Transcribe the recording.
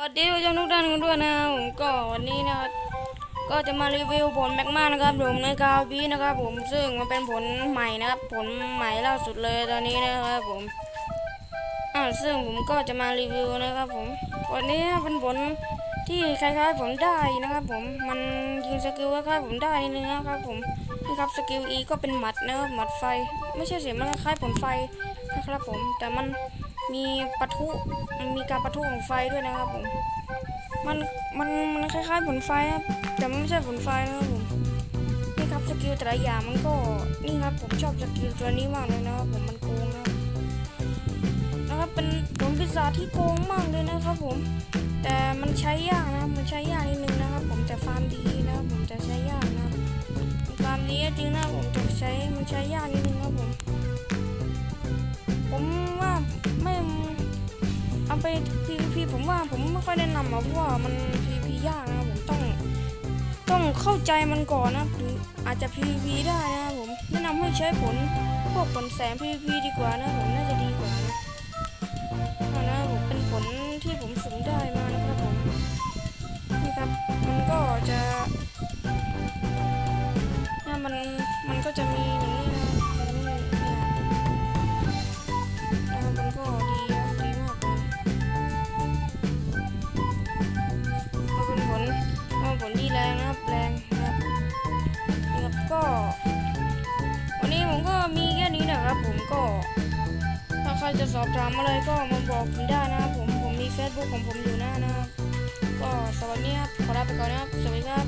สวัสดีผู้ชมทุกท่านกันด้วยนะผมก็วันนี้นะครับก็จะมารีวิวผลแมกมานะครับผมในกาวบีนะครับ ผมซึ่งมันเป็นผลใหม่นะครับผลใหม่ล่าสุดเลยตอนนี้นะครับผมอ่าซึ่งผมก็จะมารีวิวนะครับ ผมวันนี้เป็นผลที่คล้ายๆผมได้นะครับ ผมมันยิงสกิลคล้ายๆผมได้นิดนึงนะครับ ผมนี่ครับสกิล E ก็เป็นหมัดนะครับหมัดไฟ ไม่ใช่เสียงมันคล้ายๆผลไฟนะครับผมแต่มัน มีปะทุมันมีการปะทุของไฟด้วยนะครับผมมันมันมันคล้ายๆผลไฟครับแต่มันไม่ใช่ผลไฟนะครับผมนี่ครับสกิลแต่ละอย่างมันก็นี่ครับผมชอบสกิลตัวนี้มากเลยนะครับผมมันโกงนะนะครับเป็นผลพิศาที่โกงมากเลยนะครับผมแต่มันใช้ยากนะมันใช้ยากนิดนึงนะครับ ผมแต่ฟาร์มดีนะครับผมแต่ใช้ยากนะครับฟาร์มดีจริงนะผมแต่ใช้มันใช้ยากนิดนึง ไป PVP ผมว่าผมไม่ค่อยแนะนำอะเพราะว่ามัน PVP ยากนะผมต้อง ต้องเข้าใจมันก่อนนะถึงอาจจะ PVP ได้นะผมแนะนำให้ใช้ผลพวกผลแสง PVP ดีกว่านะผมน่าจะดีกว่า ผมก็ ถ้าใครจะสอบถามอะไรก็มาบอกผมได้นะครับผมผมมี Facebook ของผมอยู่หน้านะครับก็สวัสดีครับขอลาไปก่อนนะครับสวัสดีครับ